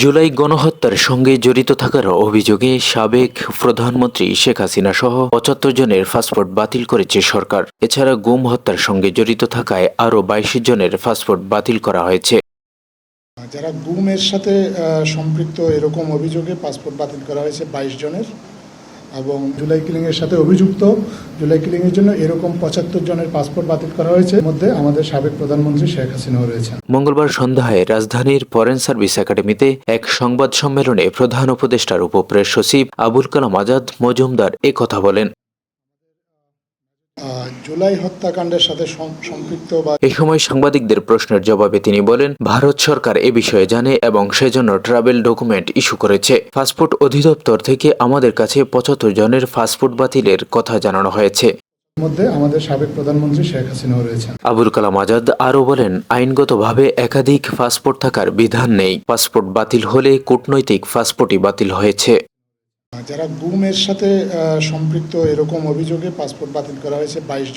জুলাই গণহত্যার সঙ্গে জড়িত থাকার অভিযোগে সাবেক প্রধানমন্ত্রী শেখ হাসিনা সহ পঁচাত্তর জনের পাসপোর্ট বাতিল করেছে সরকার। এছাড়া গুম হত্যার সঙ্গে জড়িত থাকায় আরও বাইশ জনের পাসপোর্ট বাতিল করা হয়েছে। যারা গুমের সাথে সম্পৃক্ত এরকম অভিযোগে পাসপোর্ট বাতিল করা হয়েছে বাইশ জনের এবং জুলাই কিলিংয়ের সাথে অভিযুক্ত। জুলাই কিলিংয়ের জন্য এরকম পঁচাত্তর জনের পাসপোর্ট বাতিল করা হয়েছে। মধ্যে আমাদের সাবেক প্রধানমন্ত্রী শেখ হাসিনাও রয়েছেন। মঙ্গলবার সন্ধ্যায় রাজধানীর ফরেন সার্ভিস একাডেমিতে এক সংবাদ সম্মেলনে প্রধান উপদেষ্টার উপপ্রেস সচিব আবুল কালাম আজাদ মজুমদার কথা বলেন। জুলাই হত্যাকাণ্ডের সাথে সম্পৃক্ত বা এই সময় সাংবাদিকদের প্রশ্নের জবাবে তিনি বলেন ভারত সরকার এ বিষয়ে জানে এবং সেজন্য ট্রাভেল ডকুমেন্ট ইস্যু করেছে। পাসপোর্ট অধিদপ্তর থেকে আমাদের কাছে পঁচাত্তর জনের পাসপোর্ট বাতিলের কথা জানানো হয়েছে। মধ্যে আমাদের সাবেক প্রধানমন্ত্রী শেখ হাসিনাও রয়েছেন। আবুল কালাম আজাদ আরও বলেন আইনগতভাবে একাধিক পাসপোর্ট থাকার বিধান নেই। পাসপোর্ট বাতিল হলে কূটনৈতিক পাসপোর্টই বাতিল হয়েছে। যারা গুমের সাথে সম্পৃক্ত এরকম অভিযোগে পাসপোর্ট বাতিল করা হয়েছে বাইশ জন।